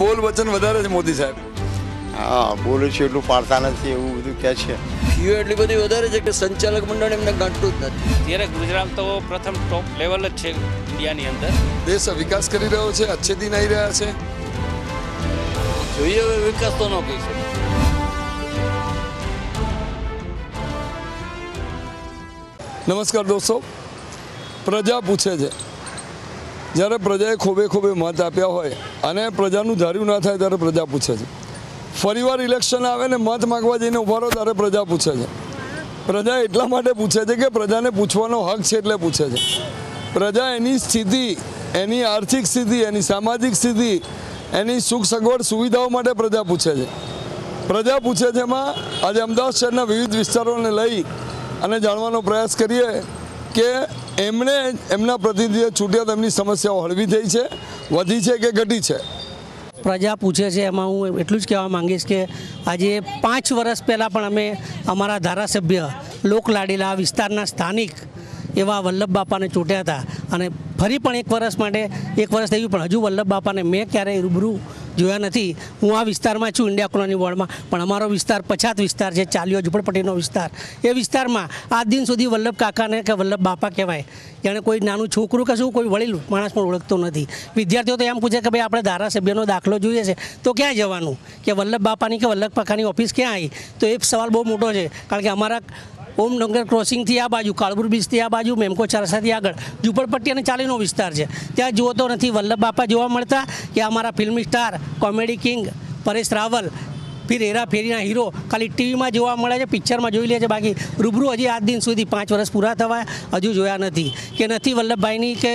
બોલ વચન વધારે છે મોદી સાહેબ. હા બોલે છું એટલું પાડતા નથી એવું બધું કહે છે. ફીઓ એટલી બધી વધારે છે કે સંચાલક મંડળ એમને ગાંઠતું જ નથી. ત્યારે ગુજરાત તો પ્રથમ ટોપ લેવલ જ છે ઇન્ડિયાની અંદર. દેશ વિકાસ કરી રહ્યો છે અચ્છે દિન આવી રહ્યા છે. જોઈએ હવે વિકાસ તો ન કહી શકે. નમસ્કાર દોસ્તો પ્રજા પૂછે છે જ્યારે પ્રજાએ ખોબે ખોબે મત આપ્યા હોય અને પ્રજાનું ધાર્યું ના થાય ત્યારે પ્રજા પૂછે છે. ફરીવાર ઇલેક્શન આવે ને મત માગવા જઈને ઊભા રહો ત્યારે પ્રજા પૂછે છે. પ્રજા એટલા માટે પૂછે છે કે પ્રજાને પૂછવાનો હક છે એટલે પૂછે છે. પ્રજા એની સ્થિતિ, એની આર્થિક સ્થિતિ, એની સામાજિક સ્થિતિ, એની સુખ સગવડ સુવિધાઓ માટે પ્રજા પૂછે છે. પ્રજા પૂછે છે એમાં, આજે અમદાવાદ શહેરના વિવિધ વિસ્તારોને લઈ અને જાણવાનો પ્રયાસ કરીએ કે એમણે એમના પ્રતિનિધિઓ છૂટ્યા તેમની સમસ્યાઓ હળવી થઈ છે, વધી છે કે ઘટી છે? પ્રજા પૂછે છે, એમાં હું એટલું જ કહેવા માંગીશ કે આજે પાંચ વર્ષ પહેલાં પણ અમે અમારા ધારાસભ્ય લોકલાડીલા વિસ્તારના સ્થાનિક એવા વલ્લભ બાપાને ચૂંટ્યા હતા. અને ફરી પણ એક વર્ષ માટે, એક વર્ષ થયું પણ હજુ વલ્લભ બાપાને મેં ક્યારેય રૂબરૂ જોયા નથી. હું આ વિસ્તારમાં છું ઇન્ડિયા કોલોની વોર્ડમાં. પણ અમારો વિસ્તાર પછાત વિસ્તાર છે ચાલ્યો ઝુંપડપટ્ટીનો વિસ્તાર. એ વિસ્તારમાં આજ દિન સુધી વલ્લભ કાકાને કે વલ્લભ બાપા કહેવાય. જાણે કોઈ નાનું છોકરું કે શું, કોઈ વડીલ માણસ પણ ઓળખતો નથી. વિદ્યાર્થીઓ તો એમ પૂછે કે ભાઈ, આપણે ધારાસભ્યનો દાખલો જોઈએ છે. તો ક્યાં જવાનું? કે વલ્લભ બાપાની કે વલ્લભ કાકાની ઓફિસ ક્યાં આવી તો એ સવાલ બહુ મોટો છે. કારણ કે અમારા ઓમ ડંગર ક્રોસિંગથી આ બાજુ, કાળબુર બીચથી આ બાજુ, મેમકો ચારસાથી આગળ. ઝુંપડપટ્ટી અને ચાલીનો વિસ્તાર છે. ત્યાં જુઓ તો નથી, વલ્લભ બાપા જોવા મળતા કે અમારા film star, comedy king Paresh Rawal, Phir Hera ફેરીના hero ખાલી ટીવીમાં જોવા મળે છે, પિક્ચરમાં જોઈ લે છે. બાકી રૂબરૂ હજી આજ દિન સુધી પાંચ વર્ષ પૂરા થવા હજુ જોયા નથી. કે નથી વલ્લભભાઈની કે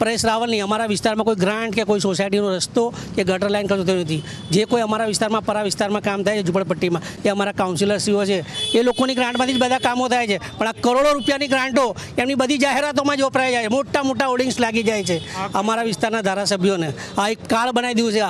પરેશ રાવલની અમારા વિસ્તારમાં કોઈ ગ્રાન્ટ કે કોઈ સોસાયટીનો રસ્તો કે ગટર લાઇન ખર્ચો થયું નથી. જે કોઈ અમારા વિસ્તારમાં પરા વિસ્તારમાં કામ થાય છે ઝુંપડપટ્ટીમાં, એ અમારા કાઉન્સિલરશ્રીઓ છે. એ લોકોની ગ્રાન્ટમાંથી જ બધા કામો થાય છે. પણ આ કરોડો રૂપિયાની ગ્રાન્ટો એમની બધી જાહેરાતોમાં જ વપરાય જાય મોટા મોટા હોર્ડિંગ્સ લાગી જાય છે અમારા વિસ્તારના ધારાસભ્યોને. આ એક કાર્ડ બનાવી દીધું છે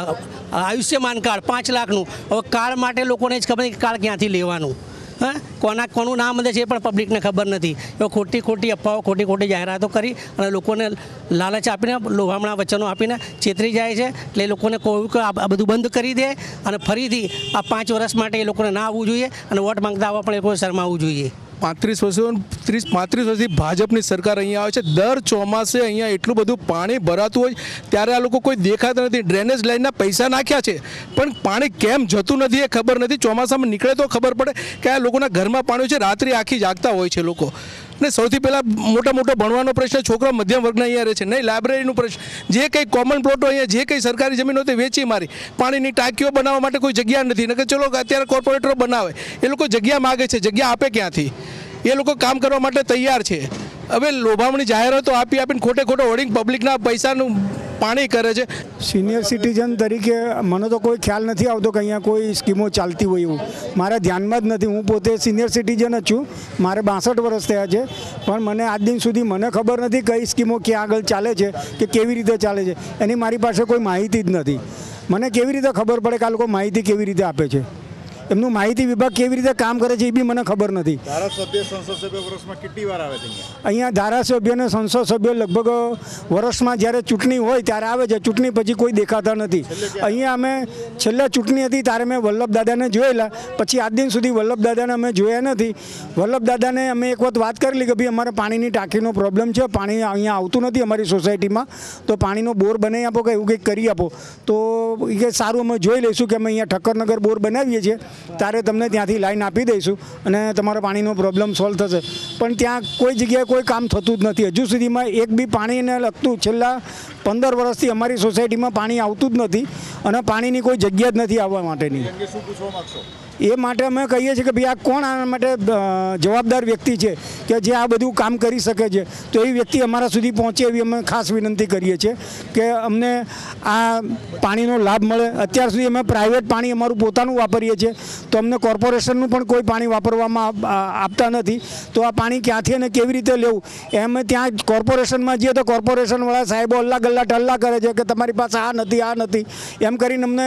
આયુષ્યમાન કાર્ડ પાંચ લાખનું. હવે કાર્ડ માટે લોકોને જ ખબર નહીં કાર્ડ ક્યાંથી લેવાનું. હા? કોના કોનું નામ અંદર છે એ પણ પબ્લિકને ખબર નથી. એ ખોટી ખોટી અફવાઓ, ખોટી ખોટી જાહેરાતો કરી અને લોકોને લાલચ આપીને લોભામણા વચનો આપીને છેતરી જાય છે. એટલે લોકોને કહ્યું કે આ આ બધું બંધ કરી દે અને ફરીથી આ પાંચ વર્ષ માટે એ લોકોને ના આવવું જોઈએ અને વોટ માંગતા આવવા પણ એ લોકોને શરમાવવું જોઈએ. પાંત્રીસ વર્ષો, ત્રીસ, પાંત્રીસ વર્ષથી ભાજપની સરકાર અહીંયા આવે છે. દર ચોમાસે અહીંયા એટલું બધું પાણી ભરાતું હોય, ત્યારે આ લોકો કોઈ દેખાતા નથી. ડ્રેનેજ લાઈનના પૈસા નાખ્યા છે. પણ પાણી કેમ જતું નથી એ ખબર નથી. ચોમાસામાં નીકળે તો ખબર પડે કે આ લોકોના ઘરમાં પાણી છે. રાત્રિ આખી જાગતા હોય છે લોકો. ને સૌથી પહેલાં મોટા મોટો ભણવાનો પ્રશ્ન છોકરા મધ્યમ વર્ગના અહીંયા રહે છે. નહીં, લાઇબ્રેરીનું પ્રશ્ન. જે કંઈ કોમન પ્લોટો અહીંયા, જે કંઈ સરકારી જમીનો તે વેચી મારી. પાણીની ટાંકીઓ બનાવવા માટે કોઈ જગ્યા નથી. નકર ચલો અત્યારે કોર્પોરેટરો બનાવે. એ લોકો જગ્યા માગે છે. જગ્યા આપે ક્યાંથી? એ લોકો કામ કરવા માટે તૈયાર છે. હવે લોભામણી જાહેરાતો આપી આપીને ખોટે ખોટો હોર્ડિંગ પબ્લિકના પૈસાનું પાણી કરે છે. સિનિયર સિટીઝન તરીકે મને તો કોઈ ખ્યાલ નથી આવતો કે અહીંયા કોઈ સ્કીમો ચાલતી હોય એવું. મારા ધ્યાનમાં જ નથી. હું પોતે સિનિયર સિટીઝન જ છું. મારે બાસઠ વર્ષ થયા છે. પણ મને આજ દિન સુધી મને ખબર નથી કઈ સ્કીમો ક્યાં આગળ ચાલે છે કે કેવી રીતે ચાલે છે. એની મારી પાસે કોઈ માહિતી જ નથી. મને કેવી રીતે ખબર પડે કે આ લોકો માહિતી કેવી રીતે આપે છે? એમનું માહિતી વિભાગ કેવી રીતે કામ કરે છે એ બી મને ખબર નથી. ધારાસભ્ય સંસદ સભ્ય વર્ષમાં કેટલી વાર આવે છે અહીંયા? ધારાસભ્ય અને સંસદ સભ્યો લગભગ વર્ષમાં જ્યારે ચૂંટણી હોય ત્યારે આવે છે. ચૂંટણી પછી કોઈ દેખાતા નથી. અહીંયા અમે છેલ્લા ચૂંટણી હતી ત્યારે મેં વલ્લભ દાદાને જોયેલા. પછી આજ દિન સુધી વલ્લભ દાદાને અમે જોયા નથી. વલ્લભ દાદાને અમે એક વખત વાત કરેલી કે ભાઈ અમારે પાણીની ટાંકીનો પ્રોબ્લેમ છે. પાણી અહીંયા આવતું નથી અમારી સોસાયટીમાં. તો પાણીનો બોર બનાવી આપો કે એવું કંઈક કરી આપો. તો એ સારું અમે જોઈ લઈશું કે અમે અહીંયા ઠક્કરનગર બોર બનાવીએ છીએ. ત્યારે તમને ત્યાંથી લાઈન આપી દઈશું અને તમારો પાણીનો પ્રોબ્લેમ સોલ્વ થશે. પણ ત્યાં કોઈ જગ્યાએ કોઈ કામ થતું જ નથી. હજુ સુધીમાં એક બી પાણીને લગતું છેલ્લા પંદર વર્ષથી અમારી સોસાયટીમાં પાણી આવતું જ નથી અને પાણીની કોઈ જગ્યા જ નથી આવવા માટેની. એ માટે અમે કહીએ છીએ કે ભાઈ આ કોણ આના માટે જવાબદાર વ્યક્તિ છે? કે જે આ બધું કામ કરી શકે છે. તો એ વ્યક્તિ અમારા સુધી પહોંચે એવી અમે ખાસ વિનંતી કરીએ છીએ કે અમને આ પાણીનો લાભ મળે. અત્યાર સુધી અમે પ્રાઇવેટ પાણી અમારું પોતાનું વાપરીએ છીએ. તો અમને કોર્પોરેશનનું પણ કોઈ પાણી વાપરવામાં આપતા નથી. તો આ પાણી ક્યાંથી અને કેવી રીતે લેવું? એમ ત્યાં કોર્પોરેશનમાં જઈએ તો કોર્પોરેશનવાળા સાહેબો અલ્લા ગલ્લા ટલ્લા કરે છે કે તમારી પાસે આ નથી આ નથી. એમ કરીને અમને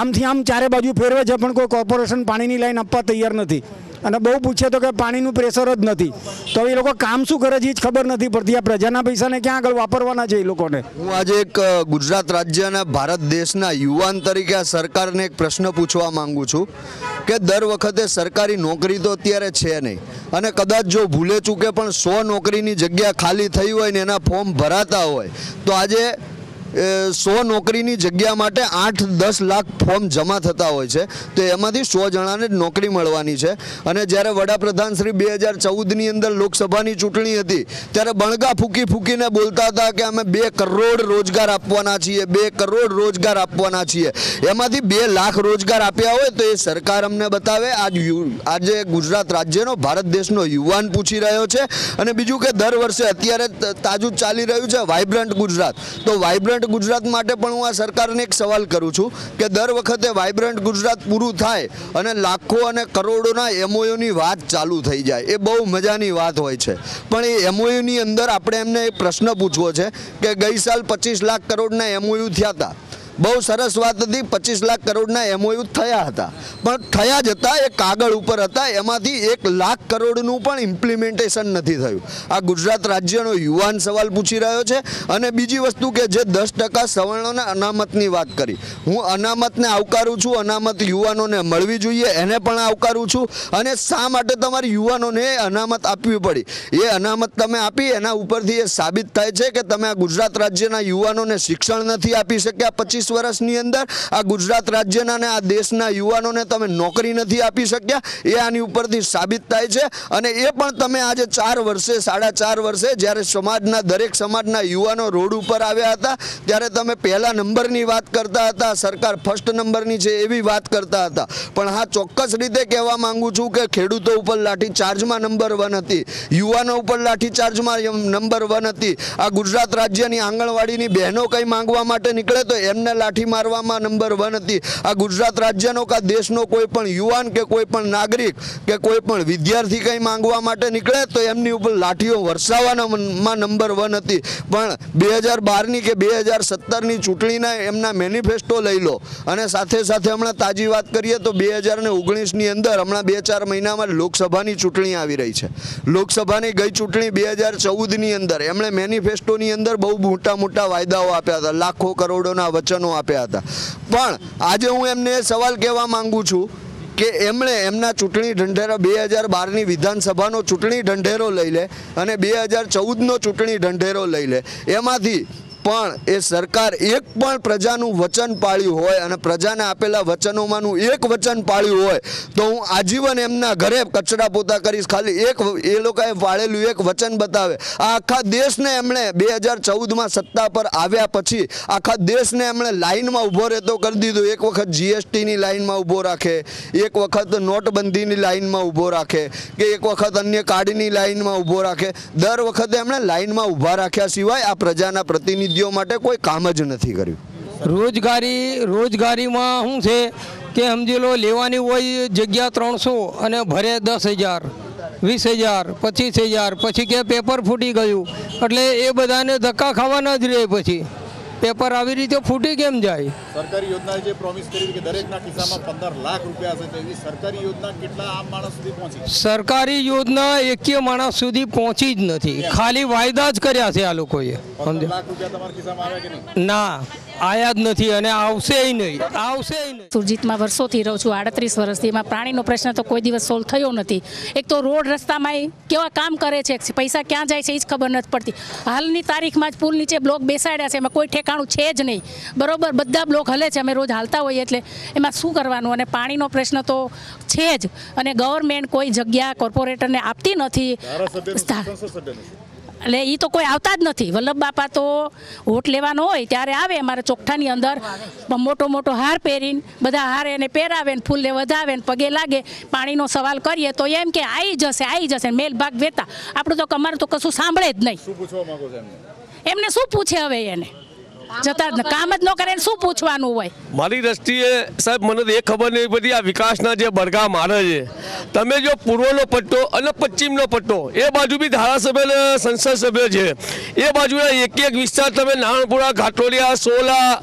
આમથી આમ ચારે બાજુ ફેરવે છે પણ કોઈ કોર્પોરેશન પાણીની લાઈન આપવા તૈયાર નથી. અને બહુ પૂછે તો કે પાણીનું પ્રેશર જ નથી. તો એ લોકો કામ શું કરે છે એ જ ખબર નથી પડતી. આ પ્રજાના પૈસાને ક્યાં આગળ વાપરવાના છે એ લોકોને? હું આજે એક ગુજરાત રાજ્ય અને ભારત દેશના યુવાન તરીકે આ સરકારને એક પ્રશ્ન પૂછવા માંગુ છું કે દર વખતે સરકારી નોકરી તો અત્યારે છે નહીં. અને કદાચ જો ભૂલે ચૂકે પણ સો નોકરીની જગ્યા ખાલી થઈ હોય ને એના ફોર્મ ભરાતા હોય, તો આજે સો નોકરીની જગ્યા માટે આઠ દસ લાખ ફોર્મ જમા થતા હોય છે. તો એમાંથી સો જણાને નોકરી મળવાની છે. અને જ્યારે વડાપ્રધાન શ્રી બે હજાર ચૌદની અંદર લોકસભાની ચૂંટણી હતી, ત્યારે બણગા ફૂકી ફૂકીને બોલતા હતા કે અમે બે કરોડ રોજગાર આપવાના છીએ, બે કરોડ રોજગાર આપવાના છીએ. એમાંથી બે લાખ રોજગાર આપ્યા હોય તો એ સરકાર અમને બતાવે. આજ આજે ગુજરાત રાજ્યનો, ભારત દેશનો યુવાન પૂછી રહ્યો છે. અને બીજું કે દર વર્ષે અત્યારે તાજું ચાલી રહ્યું છે, વાઇબ્રન્ટ ગુજરાત. તો વાઇબ્રન્ટ ગુજરાત માટે પણ હું આ સરકારને એક સવાલ કરું છું કે દર વખતે વાઇબ્રન્ટ ગુજરાત પૂરું થાય અને લાખો અને કરોડોના એમઓયુની વાત ચાલુ થઈ જાય, એ બહુ મજાની વાત હોય છે. પણ એ એમઓયુની અંદર આપણે એમને એ પ્રશ્ન પૂછવો છે કે ગઈ સાલ પચીસ લાખ કરોડના એમઓયુ થયા હતા બહુ સરસ વાત હતી. પચીસ લાખ કરોડના એમઓયુ થયા હતા. પણ થયા જ હતા, એ કાગળ ઉપર હતા. એમાંથી એક લાખ કરોડનું પણ ઇમ્પ્લિમેન્ટેશન નથી થયું. આ ગુજરાત રાજ્યનો યુવાન સવાલ પૂછી રહ્યો છે. અને બીજી વસ્તુ કે જે દસ ટકા સવર્ણોના અનામતની વાત કરી. હું અનામતને આવકારું છું, અનામત યુવાનોને મળવી જોઈએ, એને પણ આવકારું છું. અને શા માટે તમારે યુવાનોને અનામત આપવી પડી? એ અનામત તમે આપી, એના ઉપરથી એ સાબિત થાય છે કે તમે આ ગુજરાત રાજ્યના યુવાનોને શિક્ષણ નથી આપી શક્યા. પચીસ વર્ષની અંદર આ ગુજરાત રાજ્યના અને આ દેશના યુવાનોને તમે નોકરી નથી આપી શક્યા. એ આની ઉપરથી સાબિત થાય છે. અને એ પણ તમે આજે ચાર વર્ષે, સાડા ચાર વર્ષે જ્યારે સમાજના દરેક સમાજના યુવાનો રોડ ઉપર આવ્યા હતા, ત્યારે તમે પહેલા નંબરની વાત કરતા હતા, સરકાર ફર્સ્ટ નંબરની છે એવી વાત કરતા હતા. પણ હા, ચોક્કસ રીતે કહેવા માંગુ છું કે ખેડૂતો ઉપર લાઠી ચાર્જમાં નંબર વન હતી. યુવાનો ઉપર લાઠી ચાર્જમાં નંબર વન હતી. આ ગુજરાત રાજ્યની આંગણવાડીની બહેનો કંઈ માંગવા માટે નીકળે તો એમને લાઠી મારવામાં નંબર વન હતી. આ ગુજરાત રાજ્યનો કા દેશનો કોઈ પણ યુવાન કે કોઈ પણ નાગરિક કે કોઈ પણ વિદ્યાર્થી કંઈ માંગવા માટે નીકળે તો એમની ઉપર લાઠીઓ વરસાવવામાં નંબર વન હતી. પણ બે હજાર બારની કે બે હજાર સત્તરની ચૂંટણીના એમના મેનિફેસ્ટો લઈ લો. અને સાથે સાથે હમણાં તાજી વાત કરીએ તો બે હજાર ને ઓગણીસની અંદર હમણાં બે ચાર મહિનામાં લોકસભાની ચૂંટણી આવી રહી છે. લોકસભાની ગઈ ચૂંટણી બે હજાર ચૌદની અંદર એમણે મેનિફેસ્ટોની અંદર બહુ મોટા મોટા વાયદાઓ આપ્યા હતા. લાખો કરોડોના વચનો આપ્યા હતા. પણ આજે હું એમને સવાલ કહેવા માંગુ છું કે એમણે એમના ચૂંટણી ઢંઢેરા બે હજાર બારની વિધાનસભાનો ચૂંટણી ઢંઢેરો લઈ લે અને બે હજાર ચૌદનો ચૂંટણી ઢંઢેરો લઈ લે. એમાંથી પણ એ સરકાર એક પણ પ્રજાનું વચન પાળ્યું હોય અને પ્રજાને આપેલા વચનોમાંનું એક વચન પાળ્યું હોય, તો હું આજીવન એમના ઘરે કચરા પોતા કરીશ. ખાલી એક એ લોકોએ પાળેલું એક વચન બતાવે. આ આખા દેશને એમણે બે હજાર ચૌદમાં સત્તા પર આવ્યા પછી આખા દેશને એમણે લાઇનમાં ઊભો રહેતો કરી દીધો. એક વખત જીએસટીની લાઇનમાં ઊભો રાખે, એક વખત નોટબંધીની લાઇનમાં ઊભો રાખે, કે એક વખત અન્ય કાર્ડની લાઇનમાં ઊભો રાખે. દર વખતે એમણે લાઇનમાં ઊભા રાખ્યા સિવાય આ પ્રજાના પ્રતિનિધિઓ માટે કોઈ કામ જ નથી કર્યું. રોજગારી, રોજગારીમાં શું છે કે સમજી લો, લેવાની હોય જગ્યા ત્રણસો અને ભરે દસ હજાર, વીસ હજાર, પચીસ હજાર, પછી કે પેપર ફૂટી ગયું. એટલે એ બધાને ધક્કા ખાવાના જ રહે પછી. પેપર આવી રીતે ફૂટી કેમ જાય? સરકારી યોજના જે પ્રોમિસ કરી કે દરેકના ખિસ્સામાં પંદર લાખ રૂપિયા હશે તેવી સરકારી યોજના કેટલા આમ માણસ સુધી પહોંચી? સરકારી યોજના એકે માણસ સુધી પહોંચી જ નથી. ખાલી વાયદા જ કર્યા છે આ લોકોએ. પંદર લાખ રૂપિયા તમારા ખિસ્સામાં આવ્યા કે નહીં? ના આયા જ નથી અને આવશે નહીં. આવશે નહીં. સુરજીતમાં વર્ષોથી રહું છું આડત્રીસ વર્ષથી. એમાં પ્રાણીનો પ્રશ્ન તો કોઈ દિવસ સોલ્વ થયો નથી. એક તો રોડ રસ્તામાં કેવા કામ કરે છે પૈસા ક્યાં જાય છે એ જ ખબર નથી પડતી. હાલની તારીખમાં જ પુલ નીચે બ્લોક બેસાડ્યા છે એમાં કોઈ ઠેકાણું છે જ નહીં. બરોબર? બધા બ્લોક હલે છે અમે રોજ હાલતા હોઈએ એટલે એમાં શું કરવાનું? અને પાણીનો પ્રશ્ન તો છે જ. અને ગવર્મેન્ટ કોઈ જગ્યા કોર્પોરેટરને આપતી નથી? એટલે એ તો કોઈ આવતા જ નથી. વલ્લભ બાપા તો વોટ લેવાનો હોય ત્યારે આવે અમારે ચોખ્ઠાની અંદર. મોટો મોટો હાર પહેરીને બધા હાર એને પહેરાવે ને ફૂલને વધાવે ને પગે લાગે. પાણીનો સવાલ કરીએ તો એમ કે આવી જશે આવી જશે મેલ ભાગ વેતા. આપણું તો અમારે તો કશું સાંભળે જ નહીં. એમને શું પૂછે હવે એને? જતા જ ન- કામ જ ન કરે શું પૂછવાનું હોય? મારી દ્રષ્ટિએ સાહેબ મને તો એ ખબર નહીં પડી આ વિકાસના જે બરગા મારે છે. તમે જો પૂર્વનો પટ્ટો અને પશ્ચિમનો પટ્ટો એ બાજુ બી ધારાસભ્ય અને સંસદ સભ્ય છે. એ બાજુના એક એક વિસ્તાર તમે નારણપુરા ઘાટોડિયા સોલા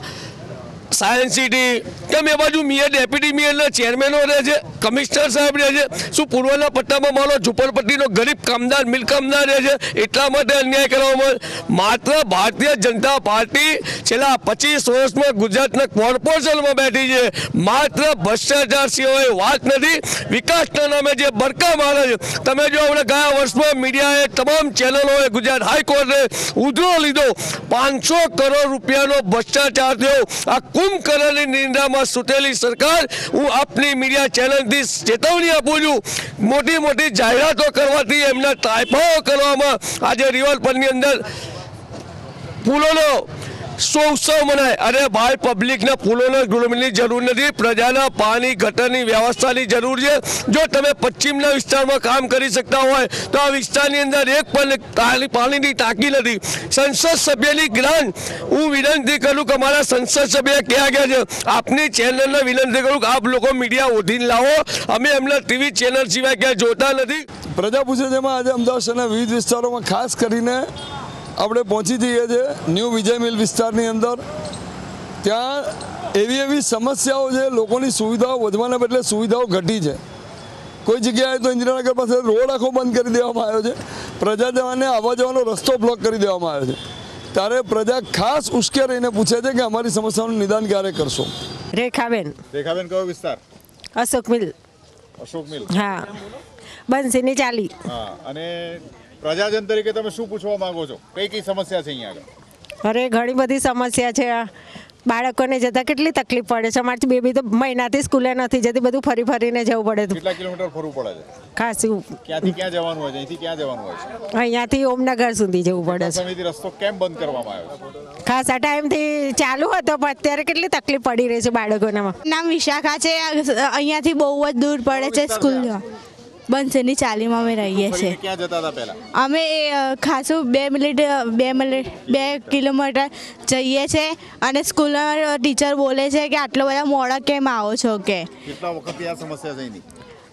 સાયન્સ સિટી કેમ એ બાજુ મેયર ડેપ્યુટી મેયરના ચેરમેનો રહે છે કમિશનર સાહેબ રહે છે. શું પૂર્વના પટ્ટામાં મારો ઝુંપડપટ્ટીનો ગરીબ કામદાર મિલકામદાર રહે છે? એટલા માટે અન્યાય કરવામાં. માત્ર ભારતીય જનતા પાર્ટી છેલ્લા પચીસ વર્ષમાં ગુજરાતના કોર્પોરેશનમાં બેઠી છે. માત્ર ભ્રષ્ટાચાર સિવાય વાત નથી. વિકાસના નામે જે બરકા મારે છે. તમે જો આપણે ગયા વર્ષમાં મીડિયાએ તમામ ચેનલોએ ગુજરાત હાઈકોર્ટે ઉધરો લીધો. પાંચસો કરોડ રૂપિયાનો ભ્રષ્ટાચાર થયો. આ કુંભકર્ણની નિંદામાં સુતેલી સરકાર, હું આપની મીડિયા ચેનલથી ચેતવણી આપું છું. મોટી મોટી જાહેરાતો કરવાથી એમના તાયફાઓ કરવામાં આજે રિવરફ્રન્ટની અંદર ફૂલોનો સો ઉત્સવ મનાય. અરે ભાઈ પબ્લિકના ફૂલોના ગુલામીની જરૂર નથી. પ્રજાના પાણી, ગટરની વ્યવસ્થાની જરૂર છે. જો તમે પશ્ચિમના વિસ્તારમાં કામ કરી શકતા હોય, તો આ વિસ્તારની અંદર એક પણ પાણીની ટાંકી નથી. સંસદ સભ્યની ગ્રાન્ટ. હું વિનંતી કરું કે અમારા સંસદ સભ્ય ક્યાં ગયા છે? આપની ચેનલને વિનંતી કરું કે આપ લોકો મીડિયા ઓઢીને લાવો. અમે એમના ટીવી ચેનલ સિવાય ક્યાં જોતા નથી. પ્રજા પૂછે છે આજે અમદાવાદ શહેરના વિવિધ વિસ્તારોમાં ખાસ કરીને આપણે પહોંચી જઈએ છીએ ન્યૂ વિજય મિલ વિસ્તારની અંદર. ત્યાં એવી એવી સમસ્યાઓ છે લોકોની સુવિધાઓ વધવાના બદલે સુવિધાઓ ઘટી છે. કોઈ જગ્યાએ તો ઇન્દિરાનગર પાસે રોડ આખો બંધ કરી દેવામાં આવ્યો છે. પ્રજાજનોને આવવા જવાનો રસ્તો બ્લોક કરી દેવામાં આવ્યો છે. ત્યારે પ્રજા ખાસ ઉશ્કે રહીને પૂછે છે કે અમારી સમસ્યાનું નિદાન ક્યારે કરશો? રેખાબેન. રેખાબેન કયો વિસ્તાર? અશોક મિલ. અશોક મિલ. હા. બંસીની ચાલી. હા અને પ્રજાજન તરીકે તમે શું પૂછવા માંગો છો? કઈ કઈ સમસ્યા છે અહીંયા આગળ? અરે ઘણી બધી સમસ્યા છે બાળકોને જતા કેટલી તકલીફ પડે છે? અમારી બેબી તો મહિનાથી સ્કૂલે નથી જતી બધું ફરી ફરીને જવું પડે છે કેટલા કિલોમીટર ફરવું પડે છે? ખાસું ક્યાંથી ક્યાં જવાનું હોય છે? અહીંથી ક્યાં જવાનું હોય છે? અહીંયાથી ઓમનગર સુધી જવું પડે છે. સમિતિ રસ્તો કેમ બંધ કરવામાં આવ્યો છે? ખાસા ટાઈમથી ચાલુ હતો પણ અત્યારે કેટલી તકલીફ પડી રહી છે બાળકોનામાં. નામ વિશાખા છે. અહીંયાથી બહુ જ દૂર પડે છે સ્કૂલ બંસેની ચાલીમાં અમે રહીએ છીએ. ક્યાં જતા હતા પહેલા? અમે ખાસું બે મિનિટ બે મિનિટ બે કિલોમીટર જઈએ છે અને સ્કૂલમાં ટીચર બોલે છે કે આટલો બધા મોડા કેમ આવો છો કે? કેટલા વખત આ સમસ્યા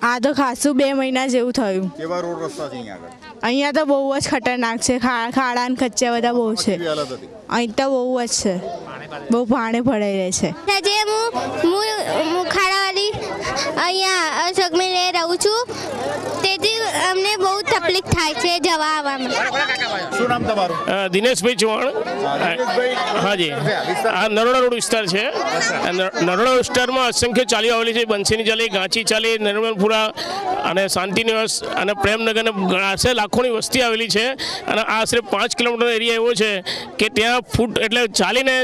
આ તો ખાસું બે મહિના જેવું થયું. કેવા રોડ રસ્તા છે અહીંયા આગળ? અહીંયા તો બહુ જ ખતરનાક છે ખા- ખાડા ને ખચ્ચા બધા બહુ છે. અહીં તો બહુ જ છે. બહુ પાણી ભરાઈ રહે છે. આજે હું હું હું ખાડાવાળી અહીંયા અશોકમિલે રહું છું. તેથી અમને બહુ તકલીફ થાય છે જવા આવવામાં. શું નામ તમારું? દિનેશભાઈ ચૌહાણ. હાજી. આ નરોડા રોડ વિસ્તાર છે. નરોડા વિસ્તારમાં અસંખ્ય ચાલીઓ આવેલી છે. બંસીની ચાલી ગાંચી ચાલી નર્મદપુરા અને શાંતિનિવાસ અને પ્રેમનગર અને આશરે લાખોની વસ્તી આવેલી છે. અને આશરે પાંચ કિલોમીટર એરિયા એવો છે કે ત્યાં ફૂટ એટલે ચાલીને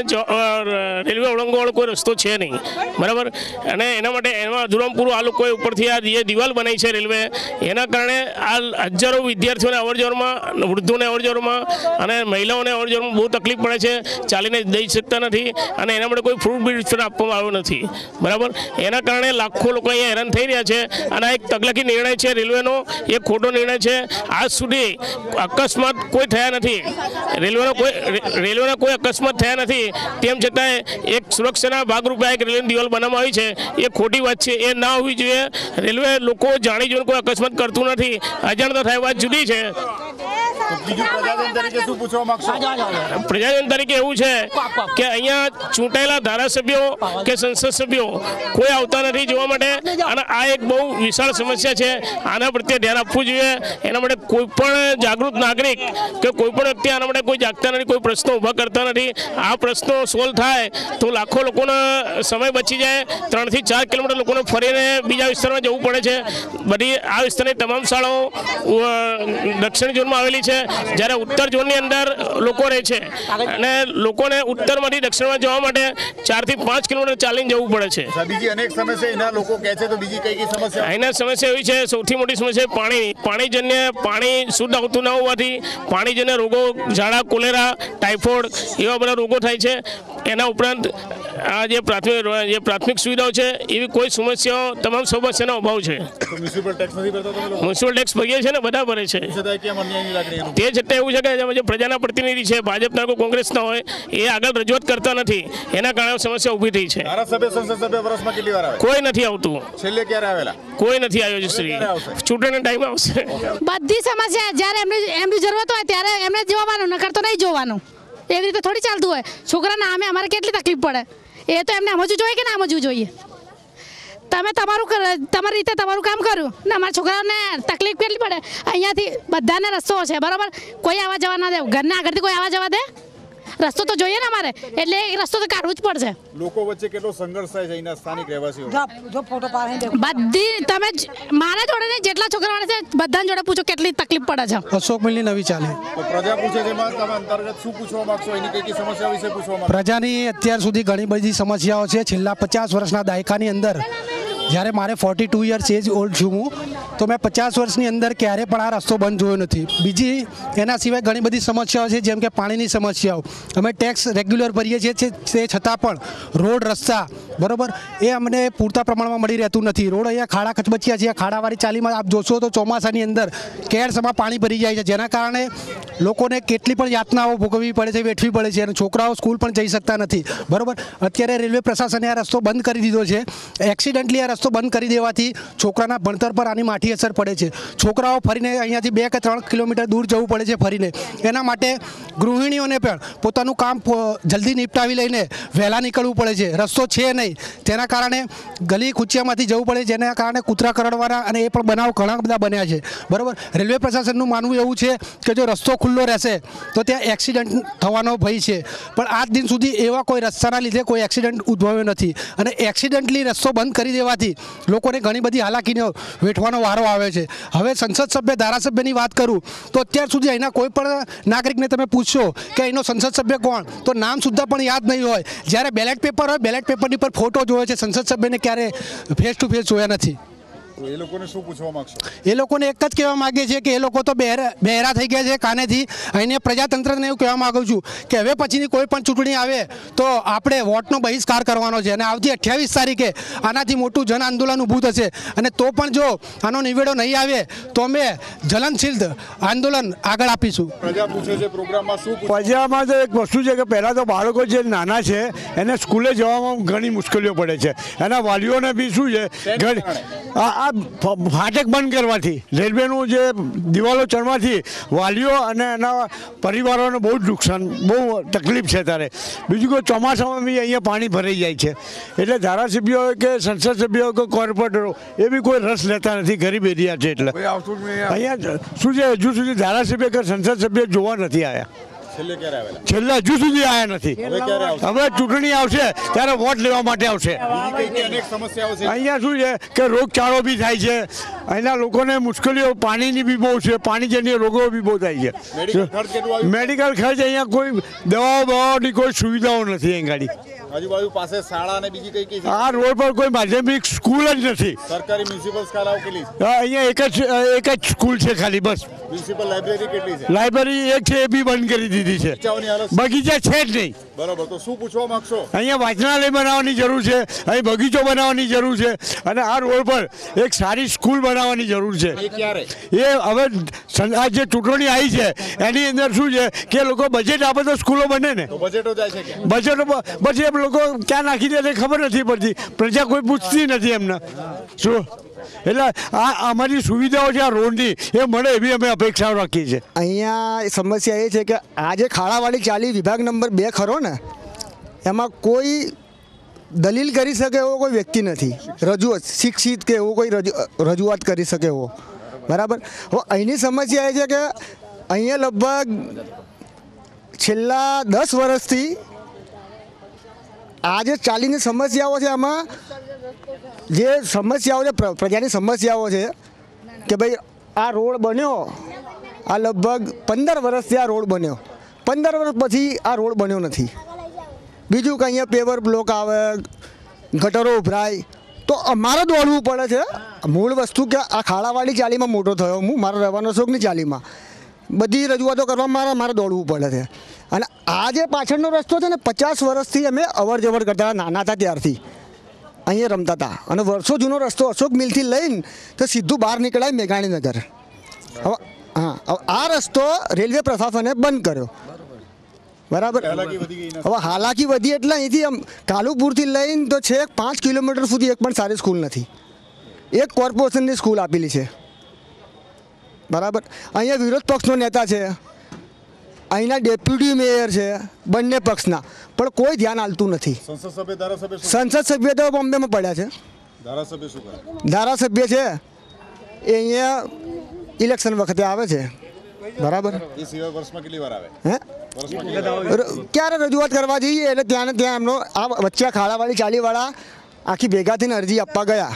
રેલવે ઓળંગવાળો કોઈ રસ્તો છે નહીં. બરાબર? અને એના માટે એમાં અધુરામ આ લોકોએ ઉપરથી આ જે દિવાલ બનાવી છે રેલવે, એના કારણે આ હજારો વિદ્યાર્થીઓને અવરજવરમાં વૃદ્ધોને અવરજવરમાં અને મહિલાઓને અવરજવરમાં બહુ તકલીફ પડે છે, ચાલીને જઈ શકતા નથી અને એના માટે કોઈ ફ્રૂટ બીટ આપવામાં આવ્યો નથી. બરાબર? એના કારણે લાખો લોકો અહીંયા હેરાન થઈ રહ્યા છે અને આ એક તકલાકી નિર્ણય છે રેલવેનો એ ખોટો નિર્ણય છે. આજ સુધી અકસ્માત કોઈ થયા નથી. રેલવેનો કોઈ રેલવેના કોઈ અકસ્માત થયા નથી. તેમ છતાંય એક સુરક્ષાના ભાગરૂપે એક રેલવેની દિવાલ બનાવવામાં આવી છે. એ ખોટી વાત છે. એ ના હોવી જોઈએ. રેલવે લોકો જાણી જોઈને કોઈ અકસ્માત કરતું નથી. અજાણતા થાય, વાત જુદી છે. બીજું પ્રજાજન તરીકે શું પૂછવા માંગશો? પ્રજાજન તરીકે એવું છે કે અહીંયા ચૂંટાયેલા ધારાસભ્યો કે સંસદ સભ્યો કોઈ આવતા નથી જોવા માટે. અને આ એક બહુ વિશાળ સમસ્યા છે. આના પ્રત્યે ધ્યાન આપવું જોઈએ. એના માટે કોઈ પણ જાગૃત નાગરિક કે કોઈ પણ વ્યક્તિ આના માટે કોઈ જાગતા નથી કોઈ પ્રશ્નો ઊભા કરતા નથી. આ પ્રશ્નો સોલ્વ થાય તો લાખો લોકોનો સમય બચી જાય. ત્રણથી ચાર કિલોમીટર લોકોને ફરીને બીજા વિસ્તારમાં જવું પડે છે. બધી આ વિસ્તારની તમામ શાળાઓ દક્ષિણ ઝોનમાં આવેલી છે. જ્યારે ઉત્તર ઝોનની અંદર લોકો રહે છે અને લોકોને ઉત્તરમાંથી દક્ષિણમાં જવા માટે ચારથી પાંચ કિલોમીટર ચાલીને જવું પડે છે. બીજી અનેક સમસ્યા એના લોકો કહે છે તો બીજી કઈ કઈ સમસ્યા? અહીંના સમસ્યા એવી છે સૌથી મોટી સમસ્યા પાણી. પાણીજન્ય પાણી શુદ્ધ આવતું ન હોવાથી પાણીજન્ય રોગો ઝાડા કોલેરા ટાઇફોઇડ એવા બધા રોગો થાય છે. એના ઉપરાંત આ જે પ્રાથમિક જે પ્રાથમિક સુવિધાઓ છે એવી કોઈ સમસ્યાઓ તમામ સમસ્યાનો અભાવ છે. મ્યુનિસિપલ ટેક્સ ભરીએ છે ને બધા ભરે છે? તે છતાં એવું છે કે જે પ્રજાના પ્રતિનિધિ છે ભાજપના કોઈ કોંગ્રેસના હોય એ આગળ રજૂઆત કરતા નથી. એના કારણે સમસ્યા ઊભી થઈ છે. ધારાસભ્ય સંસદ સભ્ય વર્ષમાં કેટલી વાર આવે? કોઈ નથી આવતું. છેલ્લે ક્યારે આવેલા? કોઈ નથી આવ્યો છે શ્રી. ચૂંટણી ટાઈમ આવશે. બધી સમસ્યા જ્યારે એમને એમની જરૂરત હોય ત્યારે એમને જોવાનું નકર તો નહીં જોવાનું. એવી રીતે થોડી ચાલતું હોય. છોકરાના આમે અમારે કેટલી તકલીફ પડે? એ તો એમને સમજવું જોઈએ કે ના સમજવું જોઈએ? તમે તમારું તમારી રીતે તમારું કામ કર્યું ને અમારા છોકરાઓને તકલીફ કેટલી પડે? અહીંયાથી બધાને રસ્તો છે, બરાબર? કોઈ આવવા જવા ના દે. ઘરના આગળથી કોઈ આવવા જવા દે? રસ્તો તો જોઈએ ને અમારે એટલે એ રસ્તો તો કાઢવું જ પડશે. લોકો વચ્ચે કેટલો સંઘર્ષ થાય છે અહીંના સ્થાનિક રહેવાસીઓ? બધી તમે જ- મારા જોડે નહીં જેટલા છોકરાઓ છે બધાને જોડે પૂછો કેટલી તકલીફ પડે છે. અશોક મિલની નવી ચાલે. પ્રજા પૂછે છે તમે અંતર્ગત શું પૂછવા માંગશો? એની કઈ કઈ સમસ્યા વિશે પૂછવા માંગશો? પ્રજાની અત્યાર સુધી ઘણી બધી સમસ્યાઓ છે. છેલ્લા પચાસ વર્ષના દાયકાની અંદર જ્યારે મારે forty two years age old છું હું, તો મેં પચાસ વર્ષની અંદર ક્યારે પણ આ રસ્તો બંધ જોયો નથી. બીજી, એના સિવાય ઘણી બધી સમસ્યાઓ છે, જેમ કે પાણીની સમસ્યાઓ. અમે ટેક્સ રેગ્યુલર ભરીએ છીએ તે છતાં પણ રોડ, રસ્તા, બરોબર, એ અમને પૂરતા પ્રમાણમાં મળી રહેતું નથી. રોડ અહીંયા ખાડા ખચબચિયા છે ખાડાવાળી ચાલીમાં આપ જોશો તો ચોમાસાની અંદર કેરસમાં પાણી ભરી જાય છે, જેના કારણે લોકોને કેટલી પણ યાતનાઓ ભોગવવી પડે છે, વેઠવી પડે છે, અને છોકરાઓ સ્કૂલ પણ જઈ શકતા નથી. બરોબર, અત્યારે રેલવે પ્રશાસને આ રસ્તો બંધ કરી દીધો છે. એક્સિડન્ટલી આ રસ્તો બંધ કરી દેવાથી છોકરાના ભણતર પર આની માઠી અસર પડે છે. છોકરાઓ ફરીને અહીંયાથી બે કે ત્રણ કિલોમીટર દૂર જવું પડે છે ફરીને. એના માટે ગૃહિણીઓને પણ પોતાનું કામ જલ્દી નિપટાવી લઈને વહેલા નીકળવું પડે છે. રસ્તો છે નહીં. તેના કારણે ગલી કુચિયામાંથી જવું પડે જેના કારણે કૂતરા કરડવાના અને એ પણ બનાવ ઘણા બધા બન્યા છે. બરાબર? રેલવે પ્રશાસનનું માનવું એવું છે કે જો રસ્તો ખુલ્લો રહેશે, તો ત્યાં એક્સિડન્ટ થવાનો ભય છે. પણ આજ દિન સુધી એવા કોઈ રસ્તાના લીધે કોઈ એક્સિડન્ટ ઉદ્ભવ્યો નથી. અને એક્સિડન્ટલી રસ્તો બંધ કરી દેવાથી લોકોને ઘણી બધી હાલાકીનો વેઠવાનો વારો આવે છે. હવે સંસદ સભ્ય, ધારાસભ્યની વાત કરું, તો અત્યાર સુધી અહીંના કોઈ પણ નાગરિકને તમે પૂછશો કે અહીંનો સંસદ સભ્ય કોણ, તો નામ સુદ્ધા પણ યાદ નહીં હોય. જ્યારે બેલેટ પેપર હોય, બેલેટ પેપરની પર ફોટો જોયો છે, સંસદ સભ્યને ક્યારે ફેસ ટુ ફેસ જોયા નથી. તો એ લોકોને શું પૂછવા માંગશો? એ લોકોને એક જ કહેવા માગે છે કે એ લોકો તો બહેરા બહેરા થઈ ગયા છે કાનેથી. અહીંને પ્રજાતંત્રને એવું કહેવા માગું છું કે હવે પછીની કોઈ પણ ચૂંટણી આવે તો આપણે વોટનો બહિષ્કાર કરવાનો છે. અને આવતી અઠ્યાવીસ તારીખે આનાથી મોટું જન આંદોલન ઊભું થશે. અને તો પણ જો આનો નિવેડો નહીં આવે તો અમે જલનશીલ આંદોલન આગળ આપીશું. પ્રજા પૂછે છે પ્રોગ્રામમાં શું પ્રજામાં તો એક વસ્તુ છે કે પહેલાં તો બાળકો જે નાના છે એને સ્કૂલે જવામાં ઘણી મુશ્કેલીઓ પડે છે. એના વાલીઓને બી શું છે ઘણી આ ફાટક બંધ કરવાથી રેલવેનું જે દિવાલો ચણવાથી વાલીઓ અને એના પરિવારોને બહુ જ નુકસાન બહુ તકલીફ છે ત્યારે બીજું કોઈ ચોમાસામાં બી અહીંયા પાણી ભરાઈ જાય છે. એટલે ધારાસભ્યો કે સંસદ સભ્યો કે કોર્પોરેટરો એ બી કોઈ રસ લેતા નથી ગરીબ એરિયા છે એટલે. અહીંયા શું છે હજુ સુધી ધારાસભ્ય કે સંસદ સભ્ય જોવા નથી આવ્યા છેલ્લે હજુ સુધી આવ્યા નથી. હવે ચૂંટણી આવશે ત્યારે વોટ લેવા માટે આવશે. અહીંયા શું છે કે રોગચાળો બી થાય છે. અહીંના લોકોને મુશ્કેલીઓ પાણીની બી બહુ છે. પાણીજન્ય રોગો બી બહુ થાય છે. મેડિકલ ખર્ચ અહીંયા કોઈ દવાઓ બવાઓની કોઈ સુવિધાઓ નથી અહીં ગાડી. આજુબાજુ પાસે શાળા અને બીજી કઈ કઈ આ રોડ પર કોઈ માધ્યમિક સ્કૂલ જ નથી. સરકારી મ્યુનિસિપલ શાળાઓ કેટલી અહીંયા એક જ એક જ સ્કૂલ છે ખાલી બસ. મ્યુનિસિપલ લાઇબ્રેરી કેટલી છે? લાઇબ્રેરી એક છે એ બી બંધ કરી દીધી. છે. બગીચા છે જ નહીં. બરાબર તો શું પૂછવા માંગશો? અહીંયા વાંચનાલય બનાવવાની જરૂર છે અહીં બગીચો બનાવવાની જરૂર છે અને આ રોડ પર એક સારી સ્કૂલ બનાવવાની જરૂર છે. એ હવે આ જે ચૂંટણી આવી છે એની અંદર શું છે કે લોકો બજેટ આપે તો સ્કૂલો બને ને. બજેટો જાય છે કે બજેટ પછી એમ લોકો ક્યાં નાખી દે એટલે ખબર નથી પડતી. પ્રજા કોઈ પૂછતી નથી એમને. શું? એટલે આ અમારી સુવિધાઓ છે આ રોડની, એ મળે એવી અમે અપેક્ષાઓ રાખીએ છીએ. અહીંયા સમસ્યા એ છે કે આ જે ખાડાવાળી ચાલી વિભાગ નંબર બે ખરો ને, એમાં કોઈ દલીલ કરી શકે એવો કોઈ વ્યક્તિ નથી. રજૂઆત, શિક્ષિત કે એવો કોઈ રજૂ- રજૂઆત કરી શકે એવો. બરાબર? હવે અહીંની સમસ્યા એ છે કે અહીંયા લગભગ છેલ્લા દસ વર્ષથી આ જે ચાલીની સમસ્યાઓ છે એમાં જે સમસ્યાઓ છે પ્રજાની સમસ્યાઓ છે કે ભાઈ આ રોડ બન્યો, આ લગભગ પંદર વર્ષથી આ રોડ બન્યો. પંદર વર્ષ પછી આ રોડ બન્યો નથી. બીજું કે અહીંયા પેવર બ્લોક આવે, ગટરો ઉભરાય, તો અમારે દોડવું પડે છે. મૂળ વસ્તુ કે આ ખાડાવાળી ચાલીમાં મોટો થયો હું, મારો રહેવાનો શોખની ચાલીમાં. બધી રજૂઆતો કરવા મારે મારે દોડવું પડે છે. અને આ જે પાછળનો રસ્તો છે ને, પચાસ વર્ષથી અમે અવર જવર કરતા નાના હતા ત્યારથી. અહીંયા રમતા હતા અને વર્ષો જૂનો રસ્તો અશોક મિલથી લઈને તો સીધું બહાર નીકળાય મેઘાણીનગર. હવે હા આ રસ્તો રેલવે પ્રશાસને બંધ કર્યો. બરાબર? હવે હાલાકી વધી એટલે અહીંથી આમ કાલુપુરથી લઈને તો છેક પાંચ કિલોમીટર સુધી એક પણ સારી સ્કૂલ નથી. એક કોર્પોરેશનની સ્કૂલ આપેલી છે. બરાબર? અહીંયા વિરોધ પક્ષનો નેતા છે. અહીંના ડેપ્યુટી મેયર છે બંને પક્ષના. પણ કોઈ ધ્યાન આલતું નથી. સંસદ સભ્ય ધારાસભ્ય સંસદ સભ્ય તો બોમ્બેમાં પડ્યા છે. ધારાસભ્ય શું કરે? ધારાસભ્ય છે એ અહીંયા ઇલેક્શન વખતે આવે છે. બરાબર? એ સિવાય વર્ષમાં કેટલી વાર આવે? હે? ક્યારે રજૂઆત કરવા જઈએ એટલે ત્યાં ને ત્યાં એમનો આ વચ્ચે ખાડાવાળી ચાલીવાળા આખી ભેગા થઈને અરજી આપવા ગયા.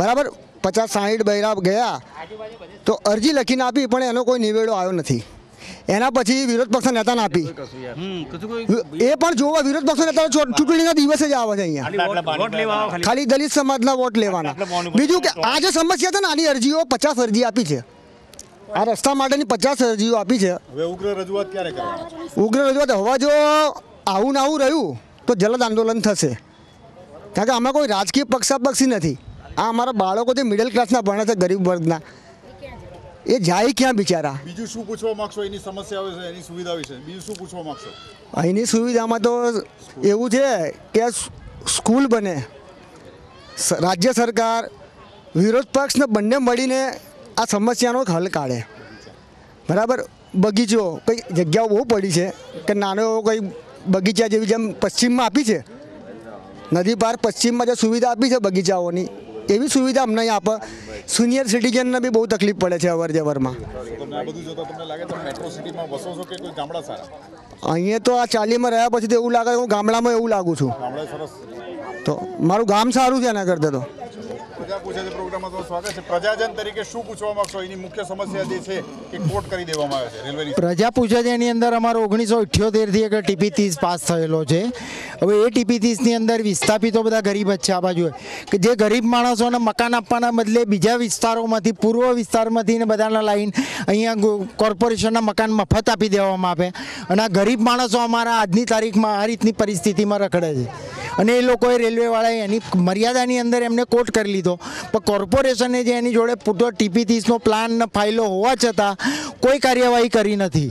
બરાબર? પચાસ સાહીઠ બૈરા ગયા. તો અરજી લખીને આપી પણ એનો કોઈ નિવેડો આવ્યો નથી. એના પછી વિરોધ પક્ષના નેતાને આપી. એ પણ જોવા વિરોધ પક્ષના નેતા ચૂંટણીના દિવસે જ આવે છે અહીંયા. ખાલી દલિત સમાજના વોટ લેવાના. બીજું કે આ જે સમસ્યા છે ને આની અરજીઓ પચાસ અરજી આપી છે. આ રસ્તા માટેની પચાસ અરજીઓ આપી છે. ઉગ્ર રજૂઆત ક્યારે ઉગ્ર રજૂઆત હવા જો આવું ને આવું રહ્યું તો જલદ આંદોલન થશે. કારણ કે આમાં કોઈ રાજકીય પક્ષાપક્ષી નથી. આ અમારા બાળકો જે મિડલ ક્લાસના ભણે છે ગરીબ વર્ગના એ જાય ક્યાં બિચારા? બીજું શું પૂછવા માંગશો? એની સમસ્યા વિશે એની સુવિધા વિશે. બીજું શું પૂછવા માંગશો? અહીંની સુવિધામાં તો એવું છે કે સ્કૂલ બને. રાજ્ય સરકાર વિરોધ પક્ષને બંને મળીને આ સમસ્યાનો હલ કાઢે. બરાબર? બગીચો કંઈ જગ્યાઓ બહુ પડી છે કે નાનો એવો કંઈ બગીચા જેવી જેમ પશ્ચિમમાં આપી છે. નદી પાર પશ્ચિમમાં જે સુવિધા આપી છે બગીચાઓની એવી સુવિધા અમને અહીં આપે. સિનિયર સિટીઝનને બી બહુ તકલીફ પડે છે અવર જવરમાં અહીંયા તો આ ચાલીમાં રહ્યા પછી તો એવું લાગે હું ગામડામાં એવું લાગુ છું. તો મારું ગામ સારું છે એના કરતાં તો. પ્રજા પૂછે છે પ્રોગ્રામમાં તમારું સ્વાગત છે. પ્રજાજન તરીકે શું પૂછવા માંગશો એની મુખ્ય સમસ્યા જે છે કે કોટ કરી દેવામાં આવે છે રેલવેની પ્રજા પૂછે છે એની અંદર અમારો ઓગણીસો અઠ્યોતેરથી એક ટીપી ત્રીસ પાસ થયેલો છે. હવે એ ટીપી ત્રીસની અંદર વિસ્થાપિતો બધા ગરીબ જ છે આ બાજુ કે જે ગરીબ માણસોને મકાન આપવાના બદલે બીજા વિસ્તારોમાંથી, પૂર્વ વિસ્તારમાંથી ને બધાના લાઈન અહીંયા કોર્પોરેશનના મકાન મફત આપી દેવામાં આવે. અને આ ગરીબ માણસો અમારા આજની તારીખમાં આ રીતની પરિસ્થિતિમાં રખડે છે. અને એ લોકોએ રેલવેવાળાએ એની મર્યાદાની અંદર એમને કોટ કરી લીધો. પણ કોર્પોરેશને જે એની જોડે પૂરતો ટીપી ત્રીસનો પ્લાન ફાઇલો હોવા છતાં કોઈ કાર્યવાહી કરી નથી.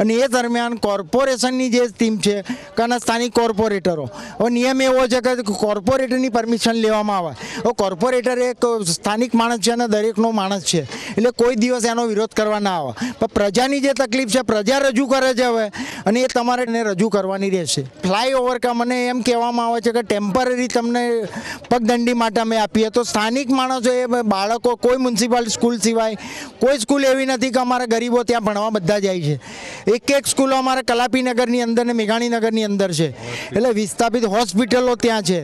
અને એ દરમિયાન કોર્પોરેશનની જે ટીમ છે, કાના સ્થાનિક કોર્પોરેટરો નિયમ એવો છે કે કોર્પોરેટરની પરમિશન લેવામાં આવે. હવે કોર્પોરેટર એક સ્થાનિક માણસ છે અને દરેકનો માણસ છે. એટલે કોઈ દિવસ એનો વિરોધ કરવા ના આવે. પણ પ્રજાની જે તકલીફ છે, પ્રજા રજૂ કરે છે હવે, અને એ તમારે એને રજૂ કરવાની રહેશે. ફ્લાયઓવર કે મને એમ કહેવામાં આવે છે કે ટેમ્પરરી તમને પગદંડી માટે અમે આપીએ. તો સ્થાનિક માણસો એ બાળકો કોઈ મ્યુનિસિપાલ સ્કૂલ સિવાય, કોઈ સ્કૂલ એવી નથી કે અમારા ગરીબો ત્યાં ભણવા બધા જાય છે. એક એક સ્કૂલો અમારે કલાપીનગરની અંદર ને મેઘાણીનગરની અંદર છે. એટલે વિસ્થાપિત હોસ્પિટલો ત્યાં છે.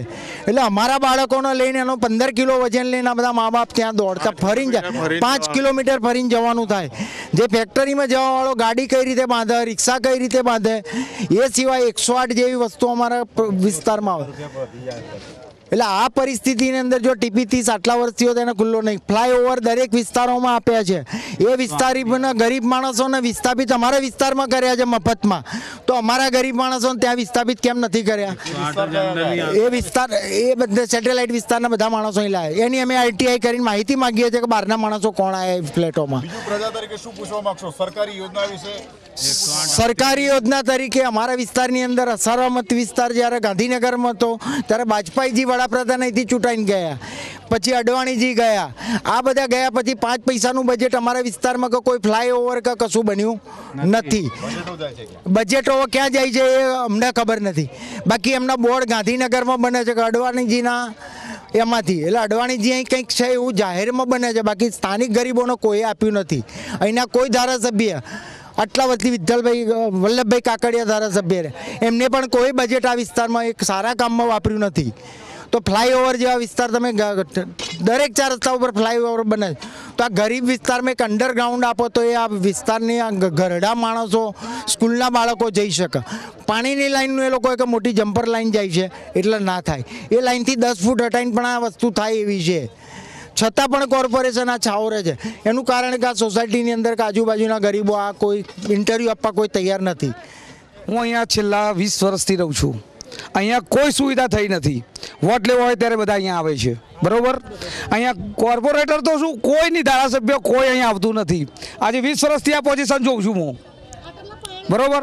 એટલે અમારા બાળકોને લઈને એનો પંદર કિલો વજન લઈને બધા મા બાપ ત્યાં દોડતા ફરીને જાય પાંચ કિલોમીટર ફરીને જવાનું થાય. જે ફેક્ટરીમાં જવાવાળો ગાડી કઈ રીતે બાંધે રિક્ષા કઈ રીતે બાંધે એ સિવાય એકસો આઠ જેવી વસ્તુ અમારા વિસ્તારમાં આવે. એટલે આ પરિસ્થિતિની અંદર જો ટીપી ત્રીસ આટલા વર્ષથી તેને ખુલ્લો નહીં. ફ્લાયઓવર દરેક વિસ્તારોમાં આપ્યા છે. એ વિસ્તારીના ગરીબ માણસોને વિસ્થાપિત અમારા વિસ્તારમાં કર્યા છે મફતમાં. તો અમારા ગરીબ માણસોને ત્યાં વિસ્થાપિત કેમ નથી કર્યા? એ વિસ્તાર, એ બધા સેટેલાઇટ વિસ્તારના બધા માણસો અહીં લાવે એની અમે આઈટીઆઈ કરીને માહિતી માંગીએ છીએ કે બહારના માણસો કોણ આવ્યા ફ્લેટોમાં. પ્રજા તરીકે શું પૂછવા માંગશો? સરકારી યોજના વિશે સરકારી યોજના તરીકે અમારા વિસ્તારની અંદર અસારમત વિસ્તાર જ્યારે ગાંધીનગરમાં હતો ત્યારે બાજપાઈજી વડાપ્રધાન અહીંથી ચૂંટાઈને ગયા. પછી અડવાણીજી ગયા. આ બધા ગયા પછી પાંચ પૈસાનું બજેટ અમારા વિસ્તારમાં કે કોઈ ફ્લાયઓવર કે કશું બન્યું નથી. બજેટો ક્યાં? બજેટો ક્યાં જાય છે એ અમને ખબર નથી. બાકી એમના બોર્ડ ગાંધીનગરમાં બને છે કે અડવાણીજીના એમાંથી. એટલે અડવાણીજી અહીં કંઈક છે એવું જાહેરમાં બને છે. બાકી સ્થાનિક ગરીબોને કોઈ આપ્યું નથી. અહીંના કોઈ ધારાસભ્ય આટલા વતી વિઠ્ઠલભાઈ વલ્લભભાઈ કાકડિયા ધારાસભ્ય એમને પણ કોઈ બજેટ આ વિસ્તારમાં એક સારા કામમાં વાપર્યું નથી. તો ફ્લાયઓવર જેવા વિસ્તાર તમે દરેક ચાર રસ્તા ઉપર ફ્લાયઓવર બને તો આ ગરીબ વિસ્તારમાં એક અંડરગ્રાઉન્ડ આપો તો એ આ વિસ્તારની આ ઘરડા માણસો સ્કૂલના બાળકો જઈ શકે. પાણીની લાઈનનું એ લોકો એક મોટી જમ્પર લાઈન જાય છે, એટલે ના થાય. એ લાઇનથી દસ ફૂટ હટાઈને પણ આ વસ્તુ થાય એવી છે. છતાં પણ કોર્પોરેશન આ છાવરે છે. એનું કારણ કે આ સોસાયટીની અંદર કે આજુબાજુના ગરીબો આ કોઈ ઇન્ટરવ્યૂ આપવા કોઈ તૈયાર નથી. હું અહીંયા છેલ્લા વીસ વર્ષથી રહું છું. અહીંયા કોઈ સુવિધા થઈ નથી. વોટ લેવો હોય ત્યારે બધા અહીંયા આવે છે. બરોબર? અહીંયા કોર્પોરેટર તો શું? કોઈની ધારાસભ્ય કોઈ અહીંયા આવતું નથી. આજે વીસ વર્ષથી આ પોઝિશન જોઉં છું હું. બરોબર?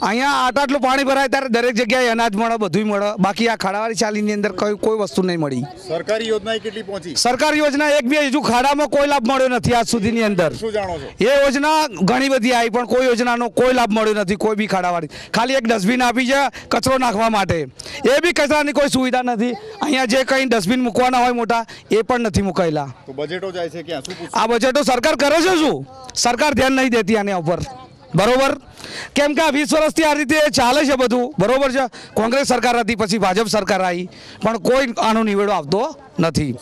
અહીંયા આટ આટલું પાણી ભરાય ત્યારે દરેક જગ્યાએ અનાજ મળે બધું મળે. બાકી આ ખાડાવાળી ચાલીની અંદર કોઈ કોઈ વસ્તુ નહીં મળી. સરકારી યોજના કેટલી પહોંચી? સરકાર યોજના એક બે હજુ ખાડામાં કોઈ લાભ મળ્યો નથી આજ સુધીની અંદર. શું જાણો છો? એ યોજના ઘણી બધી આવી પણ કોઈ યોજનાનો કોઈ લાભ મળ્યો નથી કોઈ બી ખાડાવાળી. ખાલી એક ડસ્ટબિન આપી છે કચરો નાખવા માટે. એ બી કચરાની કોઈ સુવિધા નથી. અહીંયા જે કંઈ ડસ્ટબિન મૂકવાના હોય મોટા એ પણ નથી મુકાયેલા. બજેટો જાય છે આ બજેટો સરકાર કરે છે શું? સરકાર ધ્યાન નહીં દેતી આના ઉપર. બરોબર? કેમ કે આ વીસ વર્ષથી આ રીતે ચાલે છે બધું. બરોબર છે? કોંગ્રેસ સરકાર હતી પછી ભાજપ સરકાર આવી. પણ કોઈ આનો નિવેડો આવતો નથી.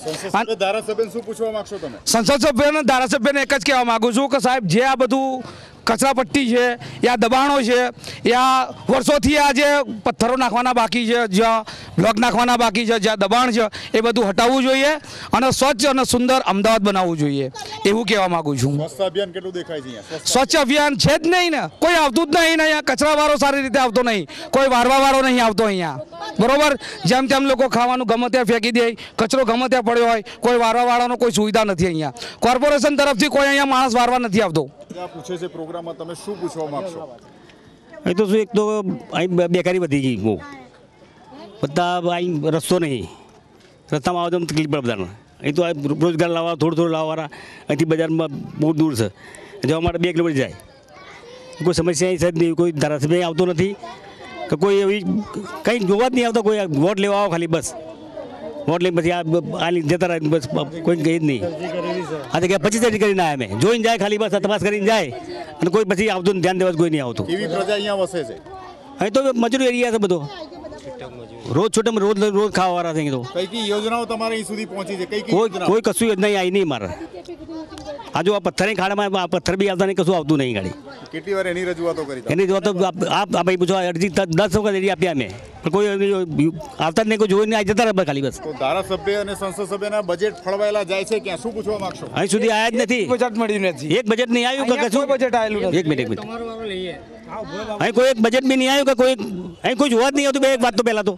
સંસદ સભ્યને ધારાસભ્યને એક જ કહેવા માગું છું કે સાહેબ જે આ બધું કચરાપટ્ટી છે યા દબાણો છે યા વર્ષોથી આ જે પથ્થરો નાખવાના બાકી છે જ્યાં બ્લોક નાખવાના બાકી છે જ્યાં દબાણ છે એ બધું હટાવવું જોઈએ અને સ્વચ્છ અને સુંદર અમદાવાદ બનાવવું જોઈએ. એવું કહેવા માંગુ છું. સ્વચ્છ અભિયાન છે અહીંયા? સ્વચ્છ સ્વચ્છ અભિયાન છે જ નહીં ને. કોઈ આવતું જ નહીં ને અહીંયા. કચરાવાળો સારી રીતે આવતો નહીં. કોઈ વારવાવાળો નહીં આવતો અહીંયા. બરોબર? જેમ તેમ લોકો ખાવાનું ગમે ત્યાં ફેંકી દે કચરો ગમે ત્યાં પડ્યો હોય કોઈ વારવાવાળાનો કોઈ સુવિધા નથી અહીંયા. કોર્પોરેશન તરફથી કોઈ અહીંયા માણસ વારવા નથી આવતો. આ પૂછે છે પ્રોગ્રામમાં તમે શું પૂછવા માંગશો? અહીં તો શું એક તો અહીં બેકારી વધી ગઈ બહુ. બધા અહીં રસ્તો નહીં. રસ્તામાં આવવા તો તકલીફ પડે બધાને. અહીં તો આ રોજગાર લાવવા થોડું થોડું લાવવાના. અહીંથી બજારમાં બહુ દૂર છે. જવા માટે બે કિલોમીટર જાય. કોઈ સમસ્યા અહીં છે જ નહીં કોઈ ધારાસભ્ય આવતો નથી. કે કોઈ એવી કંઈ જોવા જ નહીં આવતો કોઈ વોટ લેવા આવો ખાલી બસ. વોટ લઈને પછી આ જતા રહે બસ કોઈ ગઈ જ નહીં. આ જગ્યાએ પચીસ હજાર કરીને આવ્યા મેં જોઈને જાય ખાલી બસ તપાસ કરીને જાય. અને કોઈ પછી આવતું ધ્યાન દેવા કોઈ નહીં આવતું. એવી પ્રજા અહીંયા વસે છે? અહીં તો મજૂર એરિયા છે બધો. રોજ છોટે રોજ રોજ ખાવાવાળા વાળા થઈ તો કઈ કઈ યોજનાઓ તમારે અહીં સુધી પહોંચી છે? કઈ કઈ કોઈ કશું યોજના આવી નહીં મારે. આ જો આ પથ્થરની ખાડામાં આ પથ્થર બી આવતા નહીં કશું આવતું નહીં ગાડી. કેટલી વાર એની રજૂઆતો કરી એની જો તો આપ ભાઈ પૂછો અરજી દસ વખત એની આપી અમે. કોઈ આવતા જ નહીં કોઈ જોઈને આવી જતા રહ્યા ખાલી બસ. ધારાસભ્ય અને સંસદ સભ્યના બજેટ ફળવાયેલા જાય છે ક્યાં? શું પૂછવા માંગશો? અહીં સુધી આવ્યા જ નથી. બજેટ મળ્યું નથી. એક બજેટ નહીં આવ્યું કે શું કશું બજેટ આવેલું એક મિનિટ એક મિનિટ. અહીં કોઈ એક બજેટ બી નહીં આવ્યું કે કોઈ અહીં કોઈ જોવા જ નહીં આવતું બે એક વાત તો પહેલાં તો.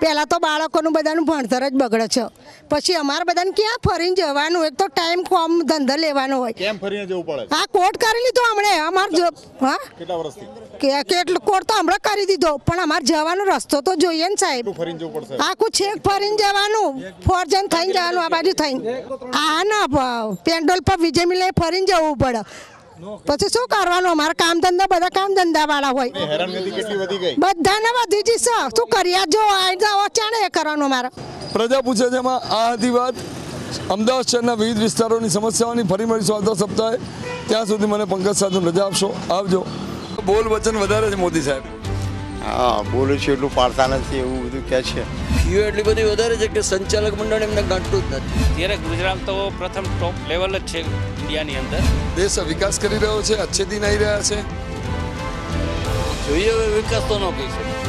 પહેલાં તો બાળકોનું બધાનું ભણતર જ બગડે છે. પછી અમારે બધાને ક્યાં ફરીને જવાનું? એક તો ટાઈમ કોમ ધંધો લેવાનો હોય. કેમ ફરીને જવું પડે? હા કોર્ટ કરી લીધો હમણે. અમારે જો હા? કેટલા વર્ષથી? કે કેટલો કોર્ટ તો હમણાં કરી દીધો. પણ અમારે જવાનો રસ્તો તો જોઈએ ને સાહેબ. ફરીને જવું પડશે? આખું છેક ફરીને જવાનું. ફોરજન થઈને જવાનું આ બાજુ થઈને. આ ના પેન્ડોલ પર વિજય મિલે ફરીને જવું પડે. પછી શું કરવાનું? અમારા કામ ધંધા બધા કામ ધંધા વાળા હોય બધા ને વધી ગઈ? બધાને વધી જશે શું કરીએ જો ચાણે એ કરવાનું અમારે પ્રજા પૂછે છે એમાં આ હતી વાત. અમદાવાદ શહેરના વિવિધ વિસ્તારોની સમસ્યાઓની ફરી મળીશું આવતા સપ્તાહે. ત્યાં સુધી મને પંકજ સાધુ રજા આપશો. આવજો. બોલ વચન વધારે છે મોદી સાહેબ. હા બોલે છે એટલું પાડતા નથી એવું બધું કહે છે. ફીઓ એટલી બધી વધારે છે કે સંચાલક મંડળ એમને ગાંઠતું જ નથી. ત્યારે ગુજરાત તો પ્રથમ ટોપ લેવલ જ છે ઇન્ડિયાની અંદર. દેશ વિકાસ કરી રહ્યો છે અચ્છેથી નહીં રહ્યા છે. જોઈએ હવે વિકાસ તો ન કહી શકે.